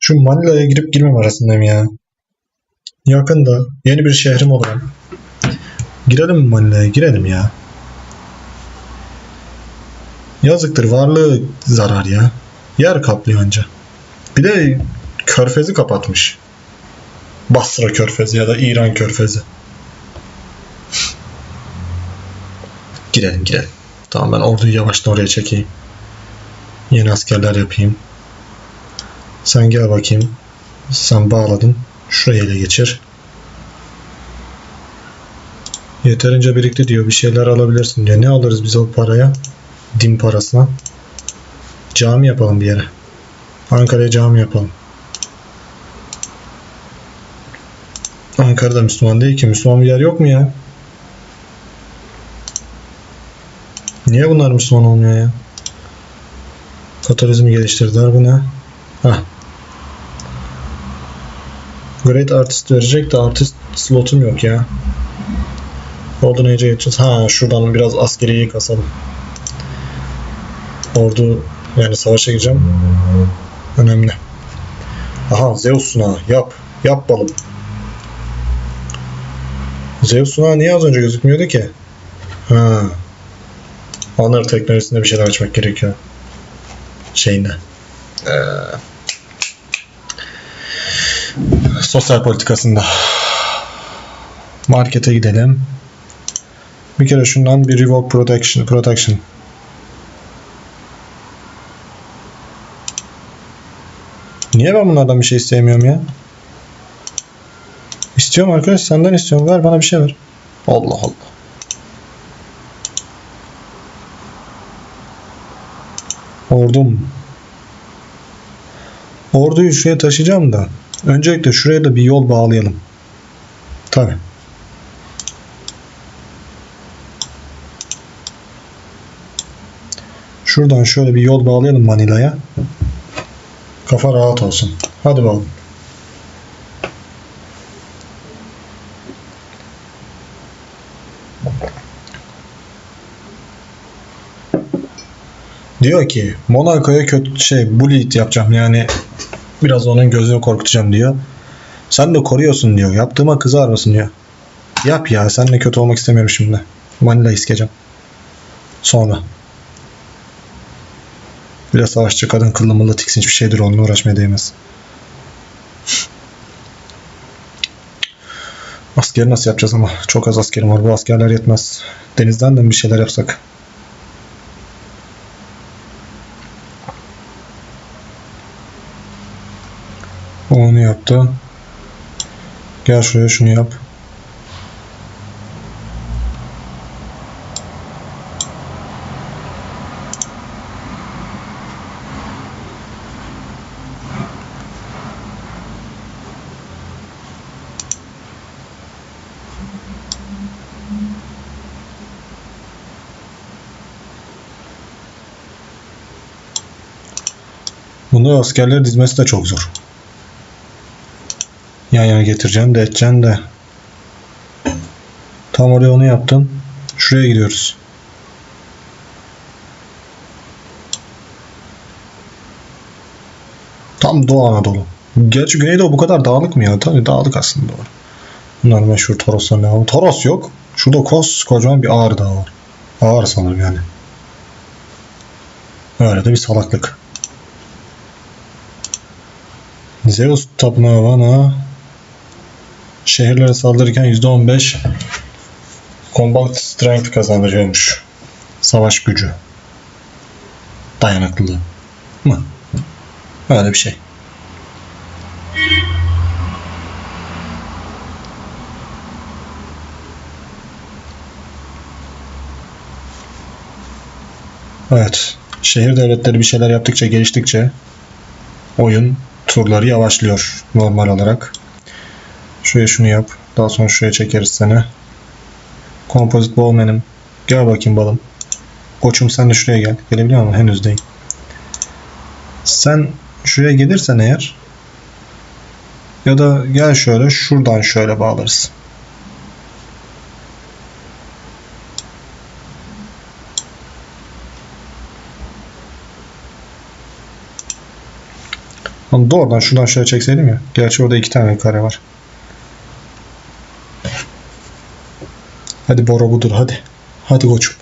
Şu Manila'ya girip girmem arasındayım ya. Yakında yeni bir şehrim olan. Girelim mi Manila'ya? Girelim ya. Yazıktır varlığı zarar ya. Yer kaplıyor anca. Bir de körfezi kapatmış. Basra körfezi ya da İran körfezi. girelim girelim. Tamam ben orduyu yavaştan oraya çekeyim. Yeni askerler yapayım. Sen gel bakayım. Sen bağladın. Şuraya ele geçir. Yeterince birikti diyor. Bir şeyler alabilirsin diyor. Ne alırız biz o paraya? Din parasına. Cami yapalım bir yere. Ankara'ya cami yapalım. Ankara'da Müslüman değil ki. Müslüman bir yer yok mu ya? Niye bunlar Müslüman olmuyor ya? Katorizmi geliştirdiler. Bu ne? Hah. Great Artist verecek de artist slotum yok ya. Golden Age'e geçeceğiz. Ha şuradan biraz askeriyi kasalım. Ordu yani savaşa gireceğim. Önemli. Aha Zeus sunağı yap. Yap balım. Zeus sunağı niye az önce gözükmüyordu ki? Ha. Honor teknolojisinde bir şeyler açmak gerekiyor. Şeyinde. Ee, sosyal politikasında. Markete gidelim. Bir kere şundan bir revoke protection, protection. Niye ben bunlardan bir şey istemiyorum ya? İstiyorum arkadaş senden istiyorum. Ver bana bir şey ver. Allah Allah. Ordum. Orduyu şuraya taşıyacağım da. Öncelikle şuraya da bir yol bağlayalım. Tabii. Şuradan şöyle bir yol bağlayalım Manila'ya. Kafa rahat olsun. Hadi bakalım. Diyor ki Monaco'ya kötü şey bully yapacağım yani biraz onun gözünü korkutacağım diyor. Sen de koruyorsun diyor. Yaptığıma kızar mısın diyor. Yap ya sen de kötü olmak istemiyorum şimdi. Manila iskeceğim. Sonra. Biraz savaşçı kadın kıllı mıllı tiksinç bir şeydir onunla uğraşmaya değmez. Askeri nasıl yapacağız ama? Çok az askerim var. Bu askerler yetmez. Denizden de bir şeyler yapsak? O yaptı. Gel şuraya şunu yap. Bunu askerleri dizmesi de çok zor. Yan yana getireceksin de edeceksin de. Tam oraya onu yaptın. Şuraya gidiyoruz. Tam Doğu Anadolu. Gerçi Güneydoğu bu kadar dağlık mı ya? Tabii dağlık aslında doğru. Bunlar meşhur Toroslar ne ama Toros yok. Şurada koskocaman bir Ağrı Dağı var. Ağrı sanırım yani. Öyle de bir salaklık. Zeus tapınağı bana şehirlere saldırırken %15 combat strength kazandırıyormuş. Savaş gücü. Dayanıklılığı. Mı? Öyle bir şey. Evet. Şehir devletleri bir şeyler yaptıkça, geliştikçe oyun turları yavaşlıyor normal olarak. Şuraya şunu yap. Daha sonra şuraya çekeriz seni. Composite Bowman'im. Gel bakayım balım. Koçum sen de şuraya gel. Gelebiliyor musun? Henüz değil. Sen şuraya gelirsen eğer ya da gel şöyle şuradan şöyle bağlarız. Doğrudan şuradan şöyle çekseydim ya. Gerçi orada iki tane kare var. Hadi Bora budur hadi. Hadi koçum.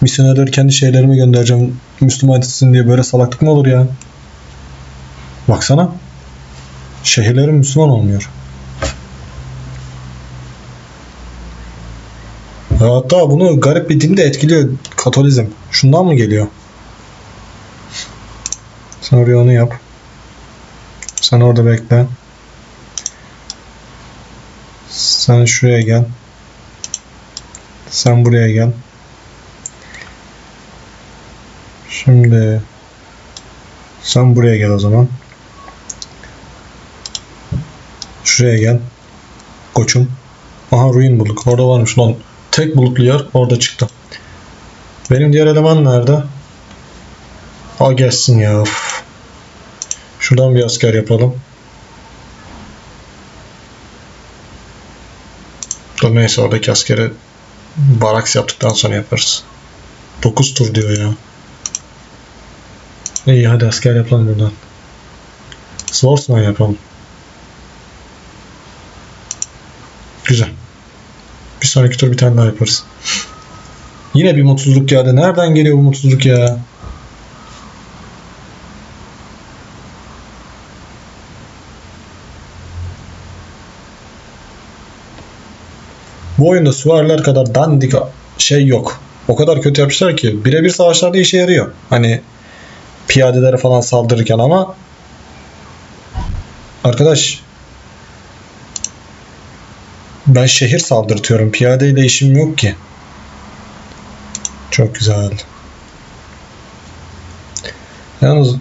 Misyonerleri kendi şeylerime göndereceğim. Müslüman etsin diye böyle salaklık mı olur ya? Baksana. Şehirlerin Müslüman olmuyor. Hatta bunu garip bir din de etkiliyor. Katolizm. Şundan mı geliyor? Sen oraya onu yap. Sen orada bekle. Sen şuraya gel. Sen buraya gel. Şimdi sen buraya gel o zaman. Şuraya gel. Koçum. Aha ruin bulduk. Orada varmış lan. Tek bulutlu yer orada çıktı. Benim diğer eleman nerede? Ha gelsin ya. Of. Şuradan bir asker yapalım. Dur neyse oradaki askeri baraks yaptıktan sonra yaparız. 9 tur diyor ya. İyi hadi asker yapalım buradan. Swordsman yapalım. Güzel. Bir sonraki tur bir tane daha yaparız. Yine bir mutsuzluk geldi. Nereden geliyor bu mutsuzluk ya? Bu oyunda süvariler kadar dandik şey yok. O kadar kötü yapmışlar ki birebir savaşlarda işe yarıyor. Hani piyadelere falan saldırırken ama arkadaş ben şehir saldırtıyorum. Piyadeyle işim yok ki. Çok güzel. Yalnız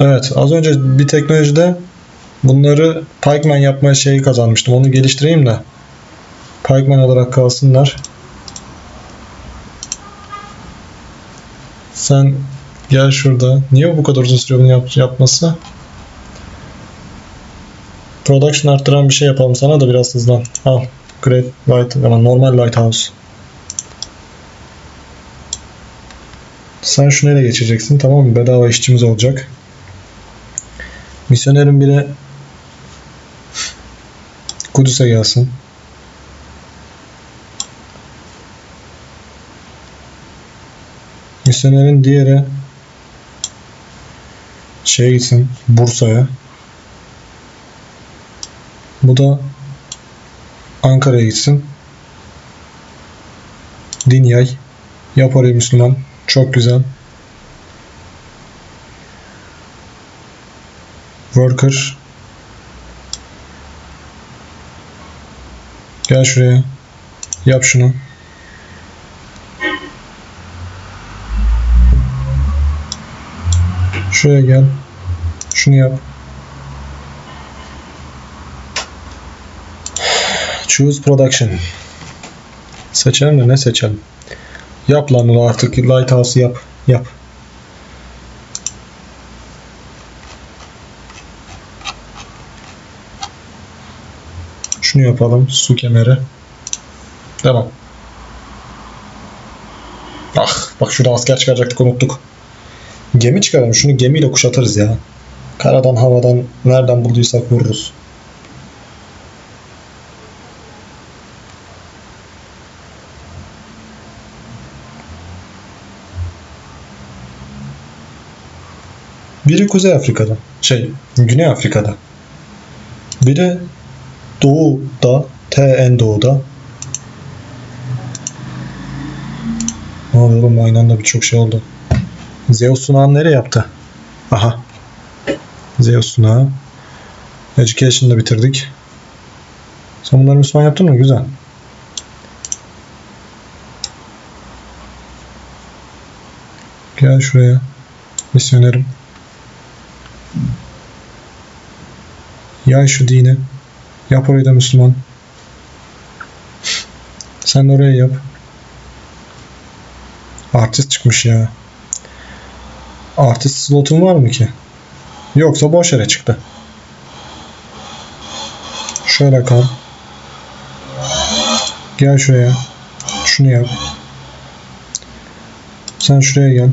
evet az önce bir teknolojide bunları Pikeman yapma şeyi kazanmıştım. Onu geliştireyim de Pikeman olarak kalsınlar. Sen gel şurada. Niye bu kadar uzun sürüyor bunu yap- yapması? Production arttıran bir şey yapalım sana da biraz hızlan. Al. Great Light ama normal Lighthouse. Sen şunu ele geçireceksin tamam mı? Bedava işçimiz olacak. Misyonerin biri Kudüs'e gelsin. Misyonerin diğeri şeye gitsin Bursa'ya. Bu da Ankara'ya gitsin. Din yay. Yap orayı Müslüman. Çok güzel. Worker. Gel şuraya. Yap şunu. Şuraya gel. Şunu yap. Choose production. Seçelim de ne seçelim? Yap lan onu artık Lighthouse'u yap. Yap. Şunu yapalım. Su kemeri. Devam. Ah bak şurada asker çıkaracaktık unuttuk. Gemi çıkaralım. Şunu gemiyle kuşatırız ya. Karadan havadan nereden bulduysak vururuz. Biri Kuzey Afrika'da. Şey, Güney Afrika'da. Biri Doğu'da, T en doğuda. Ne oluyor oğlum aynı anda birçok şey oldu. Zeus sunağını nereye yaptı? Aha. Zeus sunağı. Education'da bitirdik. Sen bunları Müslüman yaptın mı? Güzel. Gel şuraya. Misyonerim. Yay şu dini. Yap orayı da Müslüman. Sen de oraya yap. Artist çıkmış ya. Artist slotun var mı ki? Yoksa boş yere çıktı. Şöyle kal. Gel şuraya. Şunu yap. Sen şuraya gel.